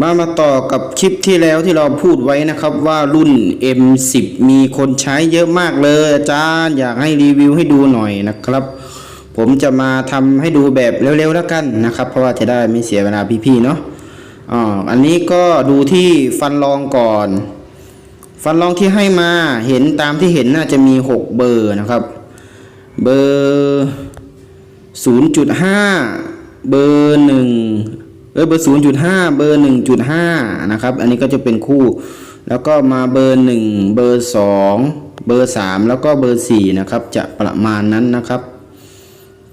มามาต่อกับคลิปที่แล้วที่เราพูดไว้นะครับว่ารุ่น M10 มีคนใช้เยอะมากเลยอาจารย์อยากให้รีวิวให้ดูหน่อยนะครับ ผมจะมาทำให้ดูแบบเร็วๆแล้วกันนะครับ เพราะว่าจะได้ไม่เสียเวลาพี่ๆเนาะอ๋ออันนี้ก็ดูที่ฟันรองก่อน ฟันรองที่ให้มาเห็นตามที่เห็นน่าจะมี 6 เบอร์นะครับ เบอร์ 0.5 เบอร์หนึ่ง เออเบอร์0.5เบอร์1.5นะครับ อันนี้ก็จะเป็นคู่ แล้วก็มาเบอร์1เบอร์2เบอร์3แล้วก็เบอร์4นะครับ จะประมาณนั้นนะครับ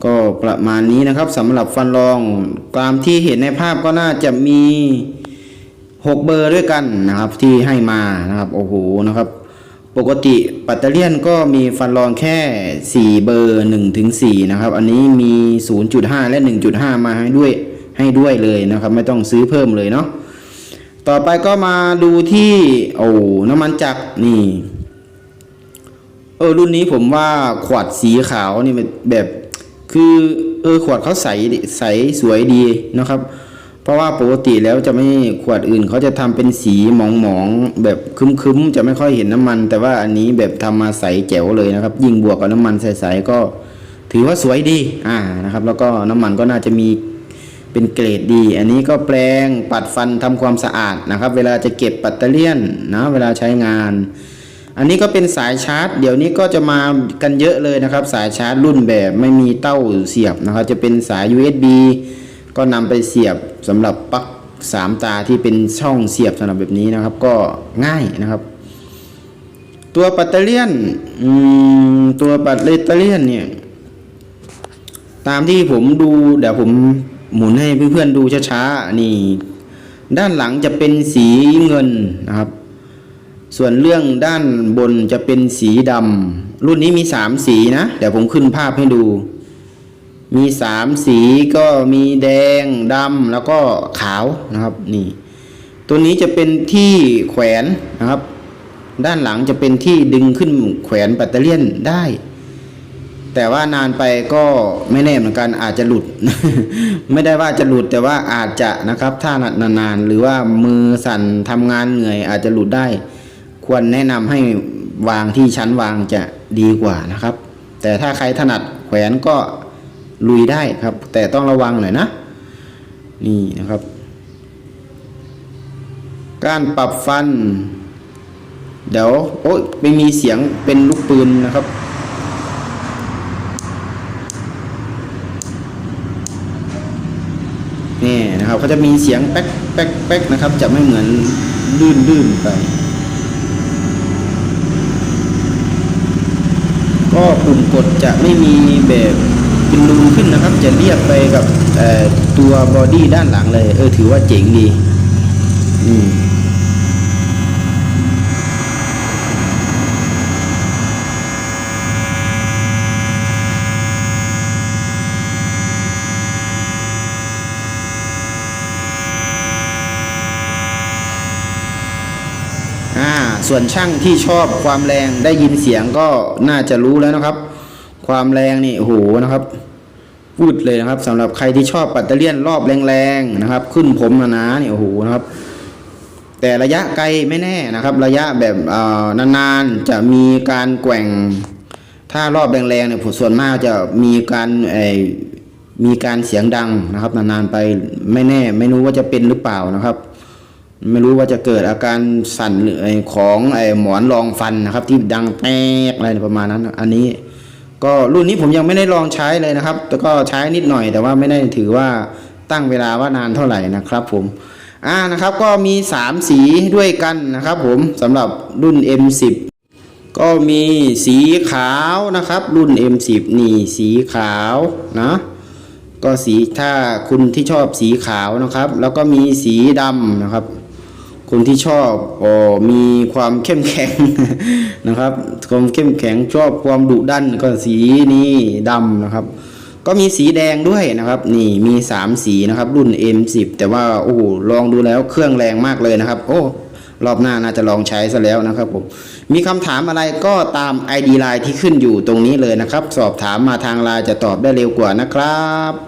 ก็ประมาณนี้นะครับสำหรับฟันรองตามที่เห็นในภาพก็น่าจะมี6เบอร์ด้วยกันนะครับ ที่ให้มานะครับโอ้โหนะครับปกติปัตเตอร์เลียนก็มีฟันรองแค่ 4 เบอร์1ถึง4นะครับ อันนี้มี 0.5 และ 1.5 มาให้ด้วย ให้ด้วยเลยนะครับ ไม่ต้องซื้อเพิ่มเลยเนาะต่อไปก็มาดูที่โอ้น้ำมันจักรนี่เออรุ่นนี้ผมว่าขวดสีขาวนี่แบบคือเออขวดเขาใสใสสวยดีนะครับ เพราะว่าปกติแล้วจะไม่ขวดอื่นเขาจะทำเป็นสีหมองๆแบบคึ้มๆจะไม่ค่อยเห็นน้ำมัน แต่ว่าอันนี้แบบทำมาใสแจ๋วเลยนะครับ ยิ่งบวกกับน้ำมันใสๆก็ถือว่าสวยดีอ่านะครับ แล้วก็น้ำมันก็น่าจะมี เป็นเกรดดี อันนี้ก็แปลงปัดฟันทำความสะอาดนะครับ เวลาจะเก็บปัตเตอร์เลียนนะเวลาใช้งาน อันนี้ก็เป็นสายชาร์จ เดี๋ยวนี้ก็จะมากันเยอะเลยนะครับ สายชาร์จรุ่นแบบไม่มีเต้าเสียบนะครับ จะเป็นสาย USB ก็นำไปเสียบสำหรับปลั๊กสามตาที่เป็นช่องเสียบสำหรับแบบนี้นะครับ ก็ง่ายนะครับ ตัวปัตเตอร์เลียนตัวปัตเตอร์เลียนเนี่ยตามที่ผมดูเดี๋ยวผม หมุนให้เพื่อนๆดูช้าๆนี่ ด้านหลังจะเป็นสีเงินนะครับ ส่วนเรื่องด้านบนจะเป็นสีดำรุ่นนี้มีสามสีนะเดี๋ยวผมขึ้นภาพให้ดู มีสามสีก็มีแดงดำแล้วก็ขาวนะครับนี่ ตัวนี้จะเป็นที่แขวนนะครับ ด้านหลังจะเป็นที่ดึงขึ้นแขวนแบตเตอรี่ยนได้ แต่ว่านานไปก็ไม่แน่เหมือนกันอาจจะหลุด ไม่ได้ว่าจะหลุดแต่ว่าอาจจะนะครับ ถ้านานๆหรือว่ามือสั่นทำงานเหนื่อยอาจจะหลุดได้ ควรแนะนำให้วางที่ชั้นวางจะดีกว่านะครับ แต่ถ้าใครถนัดแขวนก็ลุยได้ครับ แต่ต้องระวังหน่อยนะ นี่นะครับ การปรับฟัน เดี๋ยวโอ้ยไม่มีเสียงเป็นลูกปืนนะครับ นี่นะครับเขาจะมีเสียงแป๊กแป๊กแป๊กนะครับ จะไม่เหมือนลื่นลื่นไป ก็ปุ่มกดจะไม่มีแบบเป็นรูขึ้นนะครับ จะเรียบไปกับตัวบอดี้ด้านหลังเลย เออถือว่าเจ๋งดี อืม อ่าส่วนช่างที่ชอบความแรงได้ยินเสียงก็น่าจะรู้แล้วนะครับ ความแรงนี่โหนะครับพูดเลยนะครับสำหรับใครที่ชอบปัตเตอร์เลียนรอบแรงๆนะครับ ขึ้นผมหนาๆนี่โอ้โหนะครับ แต่ระยะไกลไม่แน่นะครับ ระยะแบบนานๆจะมีการแกว่ง ถ้ารอบแรงๆเนี่ยผมส่วนมากจะมีการไอมีการเสียงดังนะครับ นานๆไปไม่แน่ ไม่รู้ว่าจะเป็นหรือเปล่านะครับ ไม่รู้ว่าจะเกิดอาการสั่นหรือไอ้ของไอ้หมอนรองฟันนะครับ ที่ดังแป๊กอะไรประมาณนั้น อันนี้ ก็รุ่นนี้ผมยังไม่ได้ลองใช้เลยนะครับ แต่ก็ใช้นิดหน่อย แต่ว่าไม่ได้ถือว่าตั้งเวลาว่านานเท่าไหร่นะครับ ผมอ่านะครับก็มี 3 สีด้วยกันนะครับผมสำหรับรุ่น M10 ก็มีสีขาวนะครับ รุ่น M10 นี่สีขาวนะก็สีถ้าคุณที่ชอบสีขาวนะครับ แล้วก็มีสีดำนะครับ คนที่ชอบออมีความเข้มแข็งนะครับความเข้มแข็งชอบความดุดันก็สีนี้ดำนะครับ ก็มีสีแดงด้วยนะครับ นี่มีสามสีนะครับรุ่น M10 แต่ว่าโอ้โหลองดูแล้วเครื่องแรงมากเลยนะครับ โอ้รอบหน้าน่าจะลองใช้ซะแล้วนะครับผมมีคำถามอะไรก็ตาม ID Line ที่ขึ้นอยู่ตรงนี้เลยนะครับ สอบถามมาทางไลน์จะตอบได้เร็วกว่านะครับ